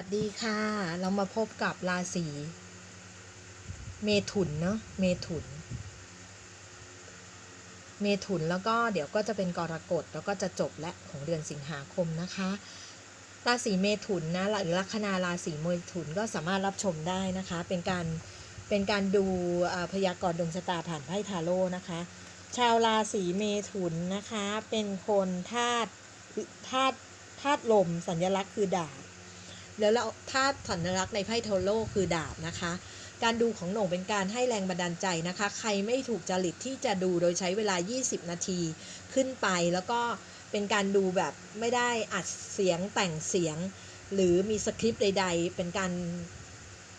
วัสดีค่ะ เรามาพบกับราศีเมถุนเนาะเมถุน เมถุนแล้วก็เดี๋ยวก็จะเป็นกรกฎแล้วก็จะจบและของเดือนสิงหาคมนะคะ ราศีเมถุนนะหรือลัคนาราศีเมถุนก็สามารถรับชมได้นะคะ เป็นการเป็นการดูพยากรณ์ดวงชะตาผ่านไพ่ทาโร่นะคะ ชาวราศีเมถุนนะคะ เป็นคนธาตุธาตุธาตุลมสัญลักษณ์คือดาบ แล้วเราธาตุสัญลักษณ์ในไพ่โทโลคือดาบนะคะ การดูของหน่งเป็นการให้แรงบันดาลใจนะคะ ใครไม่ถูกจริตที่จะดูโดยใช้เวลา 20 นาทีขึ้นไปแล้วก็เป็นการดูแบบไม่ได้อัดเสียงแต่งเสียง หรือมีสคริปต์ใด ๆ เป็นการ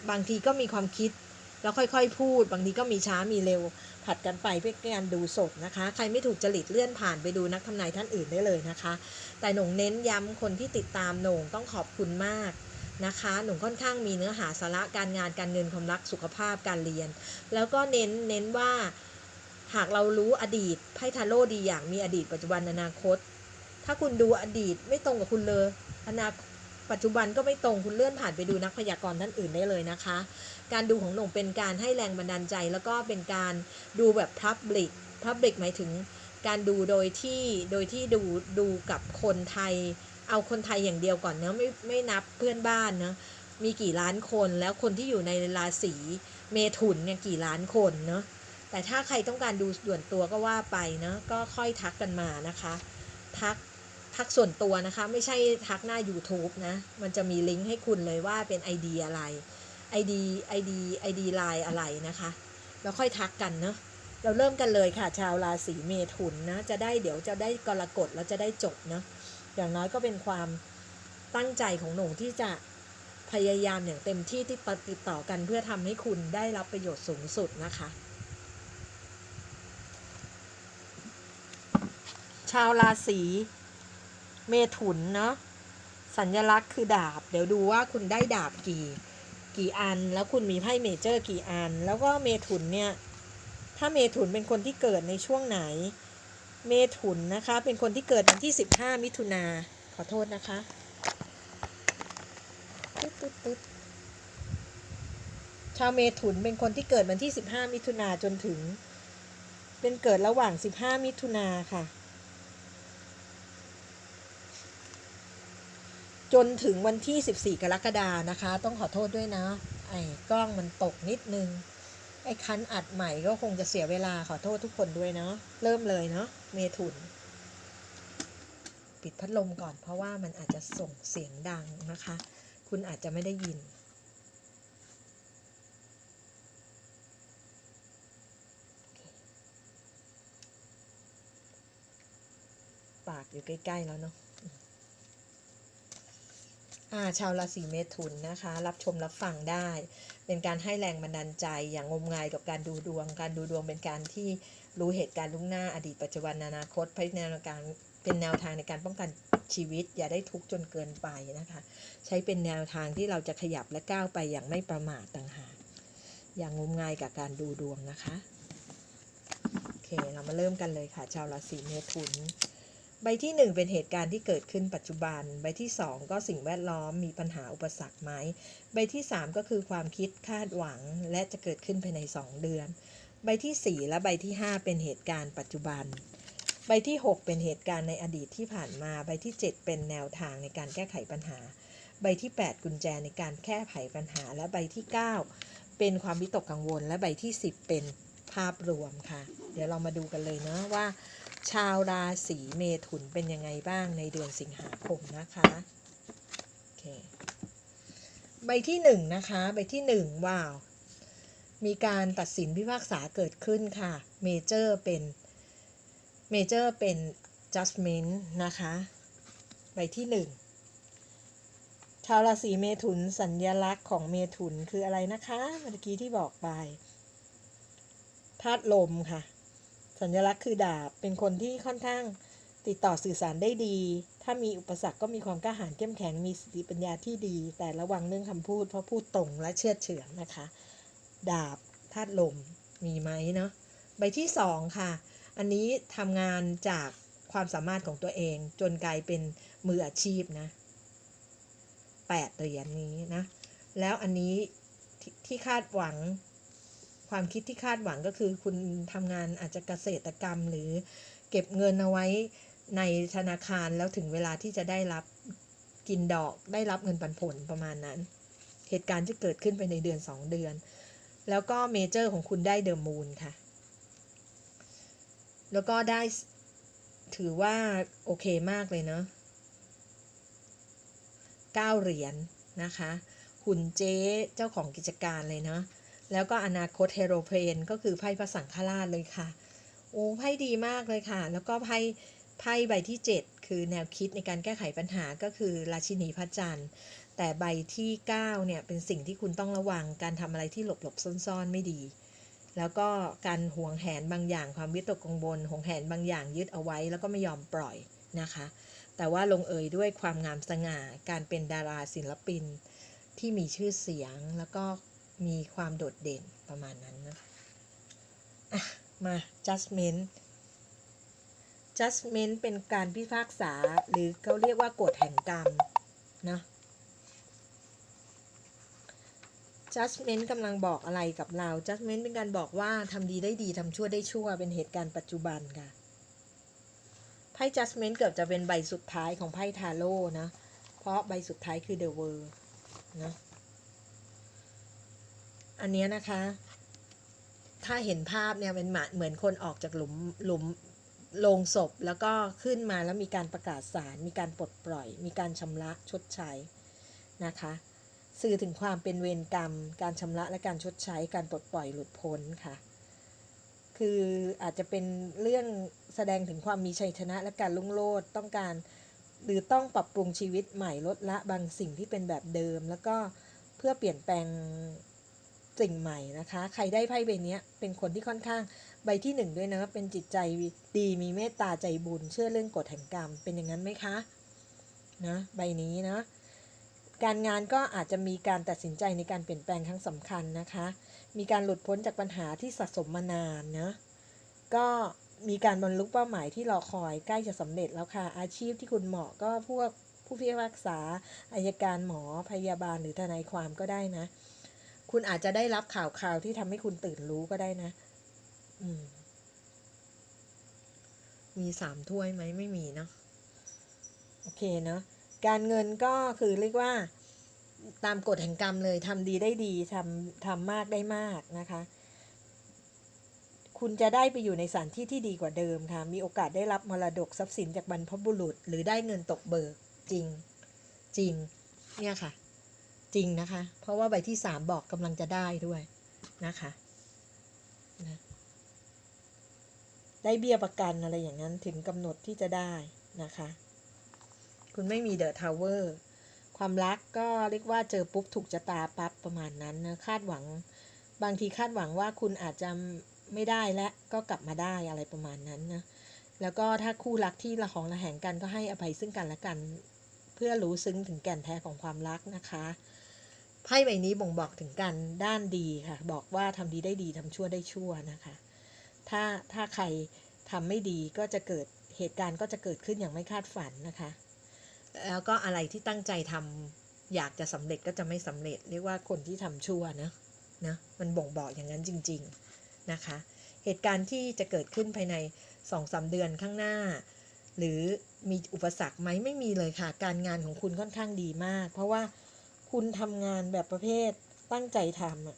บางทีก็มีความคิด แล้วค่อยๆ พูด บางทีก็มีช้ามีเร็ว ผัดกันไปเพื่อการดูสดนะคะ ใครไม่ถูกจริตเลื่อนผ่านไปดูนักทำนายท่านอื่นได้เลยนะคะ แต่หนงเน้นย้ำคนที่ติดตามหนงต้องขอบคุณมาก นะคะ หนงค่อนข้างมีเนื้อหาสาระการงานการเงินความรักสุขภาพการเรียน แล้วก็เน้นเน้นว่าหากเรารู้อดีตไพ่ทาโร่ดีอย่างมีอดีตปัจจุบันอนาคต ถ้าคุณดูอดีตไม่ตรงกับคุณเลยอนาคตปัจจุบันก็ไม่ตรงคุณเลื่อนผ่านไปดูนักพยากรณ์ท่านอื่นได้เลยนะคะ การดูของหนงเป็นการให้แรงบันดาลใจ แล้วก็เป็นการดูแบบ Public Public หมายถึงการดูโดยที่โดยที่ดูดูกับคนไทย เอาคนไทยอย่างเดียวก่อนเนะไม่ไม่นับเพื่อนบ้านเนะมีกี่ล้านคนแล้วคนที่อยู่ในราศีเมถุนเนี่ยกี่ล้านคนเนาะแต่ถ้าใครต้องการดูส่วนตัวก็ว่าไปเนาะก็ค่อยทักกันมานะคะ ทักทักส่วนตัวนะคะ ไม่ใช่ทักหน้า YouTube นะ มันจะมีลิงก์ให้คุณเลยว่าเป็น ID อะไร ID ID ID ไลน์อะไรนะคะ แล้วค่อยทักกันเนาะเราเริ่มกันเลยค่ะ ชาวราศีเมถุนนะจะได้เดี๋ยวจะได้กรกฎแล้วจะได้จบเนาะ อย่างน้อยก็เป็นความตั้งใจของหนูที่จะพยายามอย่างเต็มที่ที่ติดต่อกันเพื่อทำให้คุณได้รับประโยชน์สูงสุดนะคะ ชาวราศีเมถุนเนาะสัญลักษณ์คือดาบ เดี๋ยวดูว่าคุณได้ดาบกี่ กี่อัน แล้วคุณมีไพ่เมเจอร์กี่อัน แล้วก็เมถุนเนี่ย ถ้าเมถุนเป็นคนที่เกิดในช่วงไหน เมถุนนะคะ เป็นคนที่เกิดวันที่ 15 มิถุนาขอโทษนะคะตึ๊ดตึ๊ดตึ๊ดชาวเมถุนเป็นคนที่เกิดวันที่ 15 มิถุนาจนถึง เป็นเกิดระหว่าง 15 มิถุนาค่ะ จนถึงวันที่ 14 กรกฎานะคะ ต้องขอโทษด้วยนะ ไอ้กล้องมันตกนิดนึง ไอ้คันอัดใหม่ก็คงจะเสียเวลาขอโทษทุกคนด้วยเนาะเริ่มเลยเนาะเมถุน ปิดพัดลมก่อนเพราะว่ามันอาจจะส่งเสียงดังนะคะ คุณอาจจะไม่ได้ยินปากอยู่ใกล้ ๆ แล้วเนาะ ชาวราศีเมถุนนะคะ รับชมรับฟังได้ เป็นการให้แรงบันดาลใจอย่างงมงายกับการดูดวง การดูดวงเป็นการที่รู้เหตุการณ์ล่วงหน้าอดีตปัจจุบันอนาคตเป็นแนวการเป็นแนวทางในการป้องกันชีวิต อย่าได้ทุกข์จนเกินไปนะคะ ใช้เป็นแนวทางที่เราจะขยับและก้าวไปอย่างไม่ประมาทต่างหากอย่างงมงายกับการดูดวงนะคะโอเคเรามาเริ่มกันเลยค่ะ ชาวราศีเมถุน ใบที่ 1 เป็นเหตุการณ์ที่เกิดขึ้นปัจจุบัน ใบที่ 2 ก็สิ่งแวดล้อมมีปัญหาอุปสรรคไหม ใบที่ 3 ก็คือความคิดคาดหวังและจะเกิดขึ้นภายใน 2 เดือน ใบที่ 4 และใบที่ 5 เป็นเหตุการณ์ปัจจุบัน ใบที่ 6 เป็นเหตุการณ์ในอดีตที่ผ่านมา ใบที่ 7 เป็นแนวทางในการแก้ไขปัญหา ใบที่ 8 กุญแจในการแก้ไขปัญหา และใบที่ 9 เป็นความวิตกกังวล และใบที่ 10 เป็นภาพรวมค่ะ เดี๋ยวเรามาดูกันเลยเนาะว่า ชาวราศีเมถุนเป็นยังไงบ้างในเดือนสิงหาคมนะคะโอเคใบที่หนึ่งนะคะใบที่หนึ่งว้าว มีการตัดสินพิพากษาเกิดขึ้นค่ะเมเจอร์เป็นเมเจอร์เป็น judgment นะคะใบที่หนึ่งชาวราศีเมถุนสัญญลักษณ์ของเมถุนคืออะไรนะคะ เมื่อกี้ที่บอกไปธาตุลมค่ะ สัญลักษณ์คือดาบ เป็นคนที่ค่อนข้างติดต่อสื่อสารได้ดี ถ้ามีอุปสรรคก็มีความกล้าหาญเข้มแข็ง มีสติปัญญาที่ดี แต่ระวังเรื่องคำพูด เพราะพูดตรงและเชื่อเฉือนนะคะ ดาบธาตุลม มีไหมเนาะ ใบที่สองค่ะ อันนี้ทำงานจากความสามารถของตัวเอง จนกลายเป็นมืออาชีพนะ8เหรียญนี้นะ แล้วอันนี้ทที่คาดหวัง ความคิดที่คาดหวังก็คือคุณทำงานอาจจะเกษตรกรรม หรือเก็บเงินเอาไว้ในธนาคารแล้วถึงเวลาที่จะได้รับกินดอกได้รับเงินปันผลประมาณนั้น เหตุการณ์จะเกิดขึ้นไปในเดือน 2 เดือน แล้วก็เมเจอร์ของคุณได้เดอะมูนค่ะ แล้วก็ได้ถือว่าโอเคมากเลยเนาะ9เหรียญนนะคะ หุ่นเจ๊เจ้าของกิจการเลยเนาะ แล้วก็อนาคตเฮโรเพนก็คือไพ่พระสังฆราชเลยค่ะ โอ้ไพ่ดีมากเลยค่ะ แล้วก็ไพ่ไพ่ใบที่ 7 คือแนวคิดในการแก้ไขปัญหาก็คือราชินีพระจันทร์ แต่ใบที่ 9 เนี่ย เป็นสิ่งที่คุณต้องระวังการทำอะไรที่หลบหลบซ่อนๆ ไม่ดี แล้วก็การห่วงแหนบางอย่างความวิตกกังวลห่วงแหนบางอย่างยึดเอาไว้ แล้วก็ไม่ยอมปล่อยนะคะ แต่ว่าลงเอยด้วยความงามสง่า การเป็นดาราศิลปิน ที่มีชื่อเสียงแล้วก็ มีความโดดเด่นประมาณนั้นนะอะมา judgment judgment เป็นการพิพากษาหรือเขาเรียกว่ากฎแห่งกรรมนะ judgment กำลังบอกอะไรกับเรา judgment เป็นการบอกว่าทำดีได้ดีทำชั่วได้ชั่ว เป็นเหตุการณ์ปัจจุบันค่ะ ไพ่ judgment เกือบจะเป็นใบสุดท้ายของไพ่ทาโร่นะ เพราะใบสุดท้ายคือ the world นะ อันนี้นะคะ ถ้าเห็นภาพเนี่ยเป็นเหมือนคนออกจากหลุมหลุมโลงศพแล้วก็ขึ้นมาแล้วมีการประกาศสาร มีการปลดปล่อย มีการชำระชดใช้นะคะ สื่อถึงความเป็นเวรกรรม การชำระและการชดใช้การปลดปล่อยหลุดพ้นค่ะ คืออาจจะเป็นเรื่องแสดงถึงความมีชัยชนะและการลุ่งโลดต้องการ หรือต้องปรับปรุงชีวิตใหม่ลดละบางสิ่งที่เป็นแบบเดิม แล้วก็เพื่อเปลี่ยนแปลง สิ่งใหม่นะคะ ใครได้ไพ่ใบนี้เป็นคนที่ค่อนข้างใบที่หนึ่งด้วยนะเป็นจิตใจดีมีเมตตาใจบุญ เชื่อเรื่องกฎแห่งกรรม เป็นอย่างนั้นไหมคะนะใบนี้นะการงานก็อาจจะมีการตัดสินใจในการเปลี่ยนแปลงครั้งสำคัญนะคะ มีการหลุดพ้นจากปัญหาที่สะสมมานานนะก็มีการบรรลุเป้าหมายที่รอคอยใกล้จะสำเร็จแล้วค่ะ อาชีพที่คุณเหมาะก็พวกผู้พิพากษาอายการหมอพยาบาลหรือทนายความก็ได้นะ คุณอาจจะได้รับข่าวข่าวที่ทำให้คุณตื่นรู้ก็ได้นะ อืม มีสามถ้วยไหมไม่มีเนาะโอเคเนาะการเงินก็คือเรียกว่าตามกฎแห่งกรรมเลยทำดีได้ดีทำทำมากได้มากนะคะ คุณจะได้ไปอยู่ในสถานที่ที่ดีกว่าเดิมค่ะ มีโอกาสได้รับมรดกทรัพย์สินจากบรรพบุรุษ หรือได้เงินตกเบิกจริง จริง เนี่ยค่ะ จริงนะคะ เพราะว่าใบที่สามบอกกำลังจะได้ด้วยนะคะนะได้เบี้ยประกันอะไรอย่างนั้นถึงกำหนดที่จะได้นะคะ คุณไม่มีเดอะทาวเวอร์ความรักก็เรียกว่าเจอปุ๊บถูกชะตาปั๊บประมาณนั้นนะคาดหวังบางทีคาดหวังว่าคุณอาจจะไม่ได้และก็กลับมาได้อะไรประมาณนั้นนะแล้วก็ถ้าคู่รักที่ละหองระแหงกันก็ให้อภัยซึ่งกันและกัน เพื่อรู้ซึ้งถึงแก่นแท้ของความรักนะคะ ไพ่ใบนี้บ่งบอกถึงการด้านดีค่ะ บอกว่าทำดีได้ดีทำชั่วได้ชั่วนะคะ ถ้าถ้าใครทำไม่ดีก็จะเกิดเหตุการณ์ก็จะเกิดขึ้นอย่างไม่คาดฝันนะคะ แล้วก็อะไรที่ตั้งใจทำอยากจะสำเร็จก็จะไม่สำเร็จ เรียกว่าคนที่ทำชั่วนะนะมันบ่งบอกอย่างนั้นจริง ๆนะคะ เหตุการณ์ที่จะเกิดขึ้นภายในสองสาเดือนข้างหน้า หรือมีอุปสรรคไหมไม่มีเลยค่ะ การงานของคุณค่อนข้างดีมาก เพราะว่า คุณทำงานแบบประเภทตั้งใจทำอะ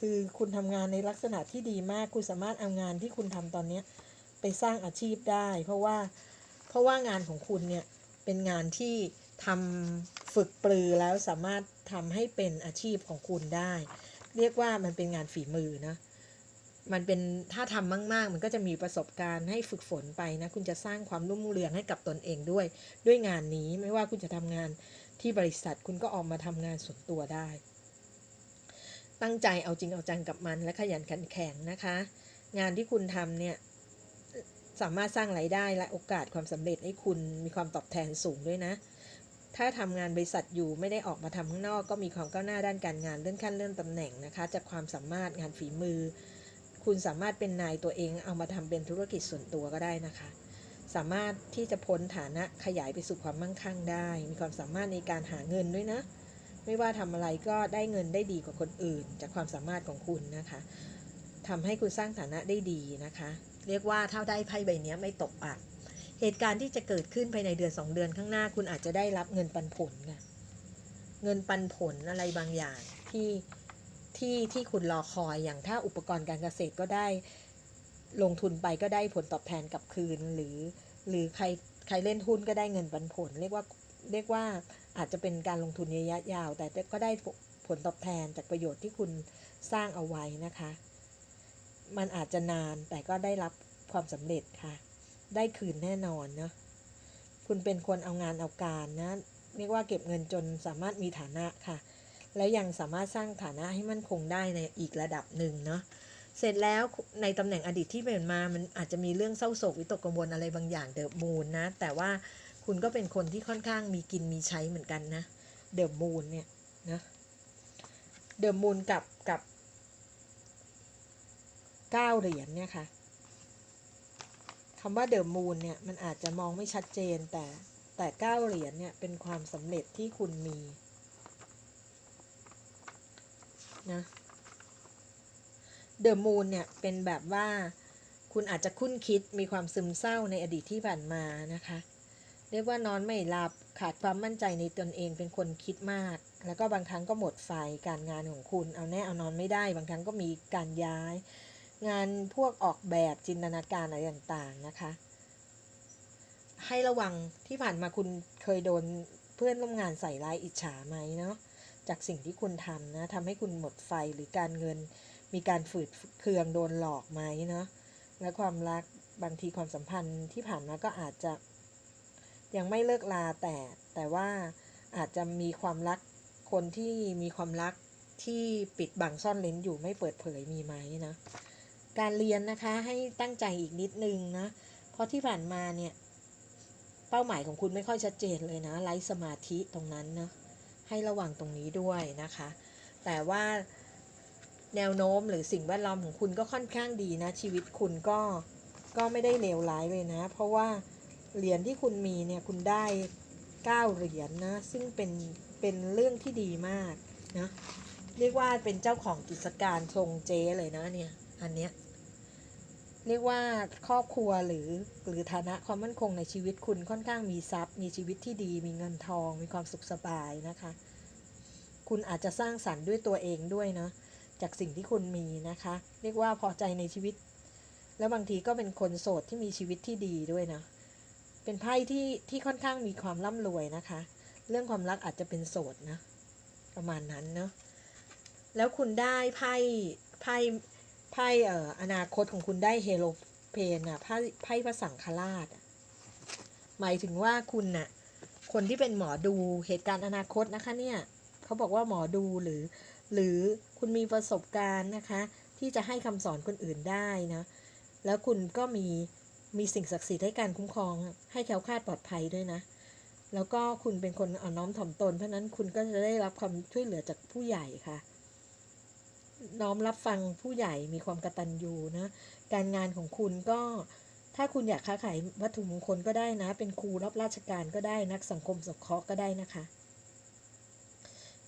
คือคุณทำงานในลักษณะที่ดีมาก คุณสามารถเอางานที่คุณทำตอนนี้ไปสร้างอาชีพได้ เพราะว่าเพราะว่างานของคุณเนี่ยเป็นงานที่ทำฝึกปรือแล้วสามารถทำให้เป็นอาชีพของคุณได้ เรียกว่ามันเป็นงานฝีมือนะมันเป็นถ้าทำมาก ๆ มันก็จะมีประสบการณ์ให้ฝึกฝนไปนะ คุณจะสร้างความรุ่งเรืองให้กับตนเองด้วย ด้วยงานนี้ไม่ว่าคุณจะทำงาน ที่บริษัทคุณก็ออกมาทำงานส่วนตัวได้ ตั้งใจเอาจริงเอาจังกับมันและขยันขันแข็งนะคะ งานที่คุณทำเนี่ยสามารถสร้างไรายได้และโอกาสความสำเร็จให้คุณมีความตอบแทนสูงด้วยนะ ถ้าทำงานบริษัทอยู่ไม่ได้ออกมาทำข้างนอก ก็มีความก้าวหน้าด้านการงานเลื่อนขั้นเลื่อนตำแหน่งนะคะ จากความสามารถงานฝีมือ คุณสามารถเป็นนายตัวเองเอามาทำเป็นธุรกิจส่วนตัวก็ได้นะคะ สามารถที่จะพ้นฐานะขยายไปสู่ความมั่งคั่งได้ มีความสามารถในการหาเงินด้วยนะ ไม่ว่าทำอะไรก็ได้เงินได้ดีกว่าคนอื่น จากความสามารถของคุณนะคะทำให้คุณสร้างฐานะได้ดีนะคะ เรียกว่าถ้าได้ไพ่ใบนี้ไม่ตกอับเหตุการณ์ที่จะเกิดขึ้นภายในเดือนสองเดือนข้างหน้า คุณอาจจะได้รับเงินปันผลค่ะเงินปันผลอะไรบางอย่างที่ที่ที่คุณรอคอยอย่างถ้าอุปกรณ์การเกษตรก็ได้ ลงทุนไปก็ได้ผลตอบแทนกลับคืน หรือ หรือใครใครเล่นหุ้นก็ได้เงินปันผล เรียกว่าเรียกว่าอาจจะเป็นการลงทุนระยะยาว แต่ก็ได้ผลตอบแทนจากประโยชน์ที่คุณสร้างเอาไว้นะคะ มันอาจจะนานแต่ก็ได้รับความสำเร็จค่ะ ได้คืนแน่นอนเนาะคุณเป็นคนเอางานเอาการนะเรียกว่าเก็บเงินจนสามารถมีฐานะค่ะ แล้วยังสามารถสร้างฐานะให้มั่นคงได้ในอีกระดับหนึ่งเนาะ เสร็จแล้วในตำแหน่งอดีตที่เป็นมามันอาจจะมีเรื่องเศร้าโศกวิตกกังวลอะไรบางอย่างเดอะมูนนะ แต่ว่าคุณก็เป็นคนที่ค่อนข้างมีกินมีใช้เหมือนกันนะเดอะมูนเนี่ยนะเดอะมูนกับกับเก้าเหรียญเนี่ยค่ะคำว่าเดอะมูนเนี่ยมันอาจจะมองไม่ชัดเจนแต่แต่เก้าเหรียญเนี่ยเป็นความสำเร็จที่คุณมีนะ เดอะมูนเนี่ยเป็นแบบว่าคุณอาจจะคุ้นคิดมีความซึมเศร้าในอดีตที่ผ่านมานะคะ เรียกว่านอนไม่หลับขาดความมั่นใจในตนเองเป็นคนคิดมาก แล้วก็บางครั้งก็หมดไฟการงานของคุณ เอาแน่เอานอนไม่ได้ บางครั้งก็มีการย้าย งานพวกออกแบบจินตนาการอะไรต่างๆนะคะ ให้ระวังที่ผ่านมาคุณเคยโดนเพื่อนร่วมงานใส่ร้ายอิจฉาไหมเนาะจากสิ่งที่คุณทำนะทำให้คุณหมดไฟหรือการเงิน มีการฝืดเคืองโดนหลอกไหมเนาะและความรักบางทีความสัมพันธ์ที่ผ่านมาก็อาจจะ ยังไม่เลิกลาแต่แต่ว่าอาจจะมีความรักคนที่มีความรักที่ปิดบังซ่อนเลนอยู่ไม่เปิดเผยมีไหมนะ การเรียนนะคะให้ตั้งใจอีกนิดนึงนะ เพราะที่ผ่านมาเนี่ย เป้าหมายของคุณไม่ค่อยชัดเจนเลยนะไร้สมาธิตรงนั้นนะให้ระวังตรงนี้ด้วยนะคะ แต่ว่า แนวโน้มหรือสิ่งแวดล้อมของคุณก็ค่อนข้างดีนะ ชีวิตคุณก็ก็ไม่ได้เลวร้ายเลยนะ เพราะว่าเหรียญที่คุณมีเนี่ยคุณได้เก้าเหรียญนะ ซึ่งเป็นเป็นเรื่องที่ดีมากนะเรียกว่าเป็นเจ้าของกิจการทรงเจเลยนะเนี่ยอันเนี้ยเรียกว่าครอบครัวหรือหรือฐานะความมั่นคงในชีวิตคุณค่อนข้างมีทรัพย์ มีชีวิตที่ดี มีเงินทอง มีความสุขสบายนะคะ คุณอาจจะสร้างสรรค์ด้วยตัวเองด้วยนะ จากสิ่งที่คุณมีนะคะ เรียกว่าพอใจในชีวิต แล้วบางทีก็เป็นคนโสดที่มีชีวิตที่ดีด้วยนะ เป็นไพ่ที่ที่ค่อนข้างมีความร่ำรวยนะคะ เรื่องความรักอาจจะเป็นโสดนะ ประมาณนั้นเนาะแล้วคุณได้ไพ่ไพ่ไพ่เอ่ออนาคตของคุณได้เฮโลเพนอะไพ่ไพ่พระสังฆราชหมายถึงว่าคุณน่ะคนที่เป็นหมอดูเหตุการณ์อนาคตนะคะเนี่ยเขาบอกว่าหมอดูหรือ หรือคุณมีประสบการณ์นะคะ ที่จะให้คำสอนคนอื่นได้นะ แล้วคุณก็มีมีสิ่งศักดิ์สิทธิ์ให้การคุ้มครอง ให้แคล้วคลาดปลอดภัยด้วยนะ แล้วก็คุณเป็นคนอ่อนน้อมถ่อมตน เพราะนั้นคุณก็จะได้รับความช่วยเหลือจากผู้ใหญ่ค่ะ น้อมรับฟังผู้ใหญ่มีความกตัญญูนะ การงานของคุณก็ถ้าคุณอยากค้าขายวัตถุมงคลก็ได้นะ เป็นครูรับราชการก็ได้นักสังคมสงเคราะห์ก็ได้นะคะ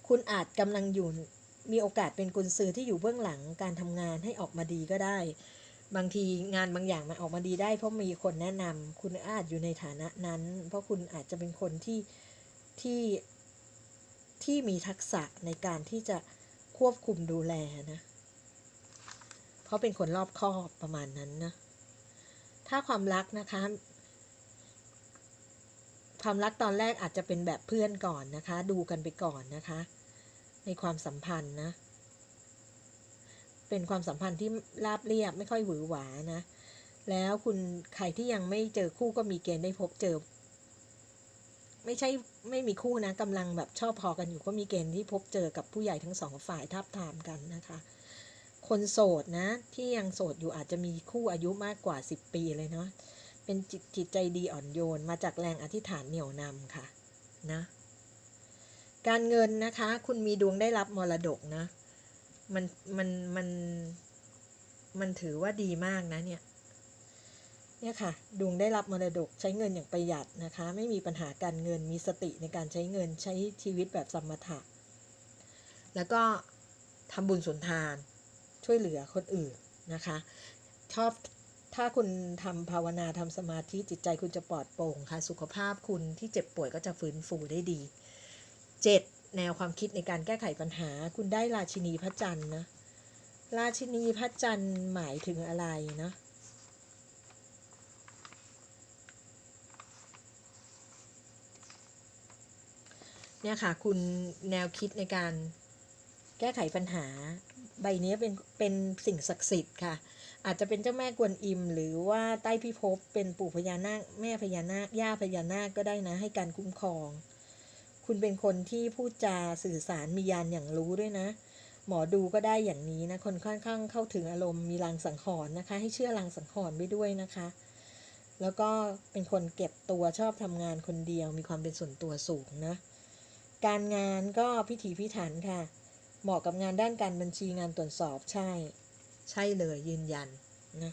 คุณอาจกำลังอยู่ มีโอกาสเป็นกุญซือที่อยู่เบื้องหลังการทำงานให้ออกมาดีก็ได้ บางทีงานบางอย่างมันออกมาดีได้ เพราะมีคนแนะนำคุณอาจอยู่ในฐานะนั้น เพราะคุณอาจจะเป็นคนที่ที่ที่มีทักษะในการที่จะควบคุมดูแลนะ เพราะเป็นคนรอบคอบประมาณนั้นนะ ถ้าความรักนะคะความรักตอนแรกอาจจะเป็นแบบเพื่อนก่อนนะคะ ดูกันไปก่อนนะคะ ในความสัมพันธ์นะ เป็นความสัมพันธ์ที่ราบเรียบไม่ค่อยหวือหวานะ แล้วคุณใครที่ยังไม่เจอคู่ก็มีเกณฑ์ได้พบเจอ ไม่ใช่ไม่มีคู่นะกำลังแบบชอบพอกันอยู่ก็มีเกณฑ์ที่พบเจอกับผู้ใหญ่ทั้งสองฝ่ายทับทามกันนะคะ คนโสดนะ ที่ยังโสดอยู่อาจจะมีคู่อายุมากกว่า 10 ปีเลยเนาะเป็นจิตจิตใจดีอ่อนโยนมาจากแรงอธิษฐานเหนี่ยวนำค่ะ นะ การเงินนะคะ คุณมีดวงได้รับมรดกนะ มันมันมันมันถือว่าดีมากนะเนี่ยเนี่ยค่ะดวงได้รับมรดกใช้เงินอย่างประหยัดนะคะ ไม่มีปัญหาการเงินมีสติในการใช้เงินใช้ชีวิตแบบสมถะ แล้วก็ทำบุญสุนทานช่วยเหลือคนอื่นนะคะ ชอบถ้าคุณทำภาวนาทำสมาธิจิตใจคุณจะปลอดโปร่งค่ะ สุขภาพคุณที่เจ็บป่วยก็จะฟื้นฟูได้ดี 7. แนวความคิดในการแก้ไขปัญหา คุณได้ราชินีพระจันทร์นะ ราชินีพระจันทร์หมายถึงอะไรนะเนี่ยค่ะ คุณแนวคิดในการแก้ไขปัญหา ใบนี้เป็นเป็นสิ่งศักดิ์สิทธิ์ค่ะ อาจจะเป็นเจ้าแม่กวนอิม หรือว่าใต้พิภพเป็นปู่พญานาคแม่พญานาคย่าพญานาคก็ได้นะ ให้การคุ้มครอง คุณเป็นคนที่พูดจาสื่อสารมียานอย่างรู้ด้วยนะ หมอดูก็ได้อย่างนี้นะ คนค่อนข้างเข้าถึงอารมณ์มีลางสังหรณ์นะคะ ให้เชื่อลางสังหรณ์ไปด้วยนะคะ แล้วก็เป็นคนเก็บตัวชอบทำงานคนเดียว มีความเป็นส่วนตัวสูงนะ การงานก็พิถีพิถันค่ะ เหมาะกับงานด้านการบัญชีงานตรวจสอบใช่ ใช่เลยยืนยันนะ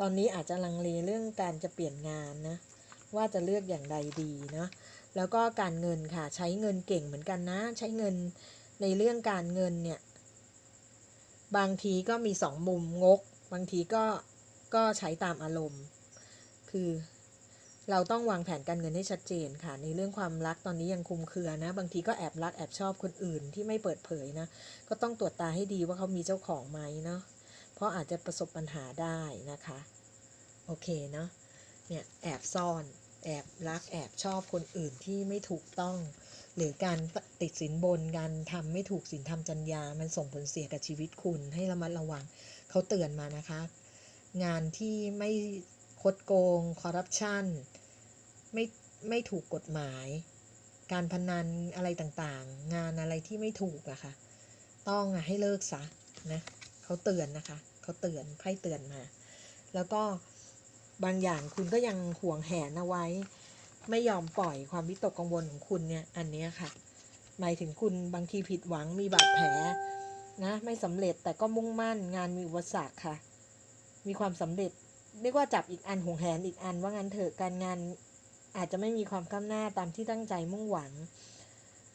ตอนนี้อาจจะลังเลเรื่องการจะเปลี่ยนงานนะ ว่าจะเลือกอย่างใดดีเนาะแล้วก็การเงินค่ะใช้เงินเก่งเหมือนกันนะ ใช้เงินในเรื่องการเงินเนี่ย บางทีก็มีสองมุมงก บางทีก็ก็ใช้ตามอารมณ์ คือเราต้องวางแผนการเงินให้ชัดเจนค่ะ ในเรื่องความรักตอนนี้ยังคุมเครือนะ บางทีก็แอบรักแอบชอบคนอื่นที่ไม่เปิดเผยนะ ก็ต้องตรวจตาให้ดีว่าเขามีเจ้าของไหมเนาะ ราะอาจจะประสบปัญหาได้นะคะ โอเคเนาะเนี่ยแอบซ่อนแอบรักแอบชอบคนอื่นที่ไม่ถูกต้อง หรือการติดสินบนการทำไม่ถูกสินธรรมจัญญา มันส่งผลเสียกับชีวิตคุณให้ระมัดระวังเขาเตือนมานะคะ งานที่ไม่คดโกงคอร์รัปชันไม่ไม่ถูกกฎหมาย การพนันอะไรต่างๆ งานอะไรที่ไม่ถูกอะค่ะ ต้องอะให้เลิกซะนะเขาเตือนนะคะ เขาเตือนไพ่เตือนมา แล้วก็บางอย่างคุณก็ยังห่วงแหนเอาไว้ ไม่ยอมปล่อยความวิตกกังวลของคุณเนี่ยอันนี้ค่ะ หมายถึงคุณบางทีผิดหวังมีบาดแผลนะไม่สำเร็จแต่ก็มุ่งมั่นงานมีอุปสรรคค่ะ มีความสำเร็จเรียกว่าจับอีกอันห่วงแหนอีกอันว่างั้นเถอะการงานอาจจะไม่มีความก้าวหน้าตามที่ตั้งใจมุ่งหวัง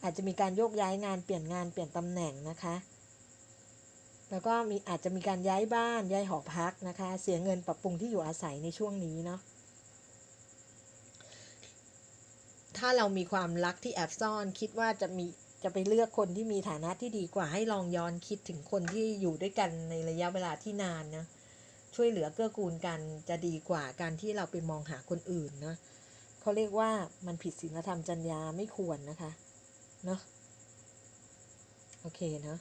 อาจจะมีการโยกย้ายงานเปลี่ยนงานเปลี่ยนตำแหน่งนะคะ แล้วก็มีอาจจะมีการย้ายบ้านย้ายหอพักนะคะ เสียเงินปรับปรุงที่อยู่อาศัยในช่วงนี้เนาะถ้าเรามีความรักที่แอบซ่อนคิดว่าจะมีจะไปเลือกคนที่มีฐานะที่ดีกว่าให้ลองย้อนคิดถึงคนที่อยู่ด้วยกันในระยะเวลาที่นานนะช่วยเหลือเกื้อกูลกันจะดีกว่าการที่เราไปมองหาคนอื่นนะเขาเรียกว่ามันผิดศีลธรรมจรรยาไม่ควรนะคะเนาะโอเคเนาะ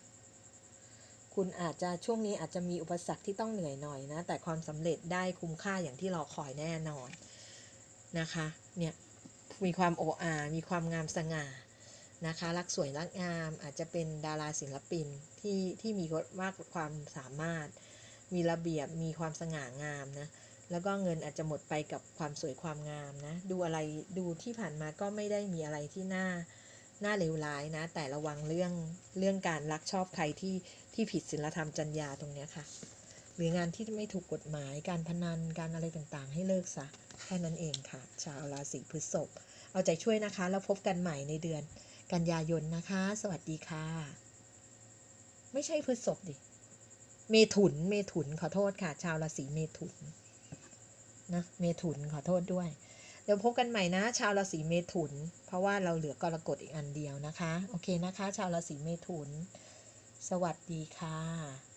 คุณอาจจะช่วงนี้อาจจะมีอุปสรรคที่ต้องเหนื่อยหน่อยนะ แต่ความสำเร็จได้คุ้มค่าอย่างที่รอคอยแน่นอนนะคะ เนี่ย มีความโออามีความงามสง่านะคะ รักสวยรักงาม อาจจะเป็นดาราศิลปินที่ที่มีมากความสามารถ มีระเบียบ มีความสง่างามนะ แล้วก็เงินอาจจะหมดไปกับความสวยความงามนะ ดูอะไรดูที่ผ่านมาก็ไม่ได้มีอะไรที่น่า น่าเลวร้ายนะ แต่ระวังเรื่องเรื่องการรักชอบใครที่ที่ผิดศีลธรรมจรรยาตรงเนี้ยค่ะ หรืองานที่ไม่ถูกกฎหมายการพนันการอะไรต่างๆ ให้เลิกซะแค่นั้นเองค่ะ ชาวราศีพฤษภเอาใจช่วยนะคะ แล้วพบกันใหม่ในเดือน กันยายนนะคะ สวัสดีค่ะ ไม่ใช่พฤษภดิเมถุนเมถุนขอโทษค่ะ ชาวราศีเมถุนนะเมถุนขอโทษด้วย เดี๋ยวพบกันใหม่นะ ชาวราศีเมถุน เพราะว่าเราเหลือกรกฎอีกอันเดียวนะคะ โอเคนะคะ ชาวราศีเมถุน สวัสดีค่ะ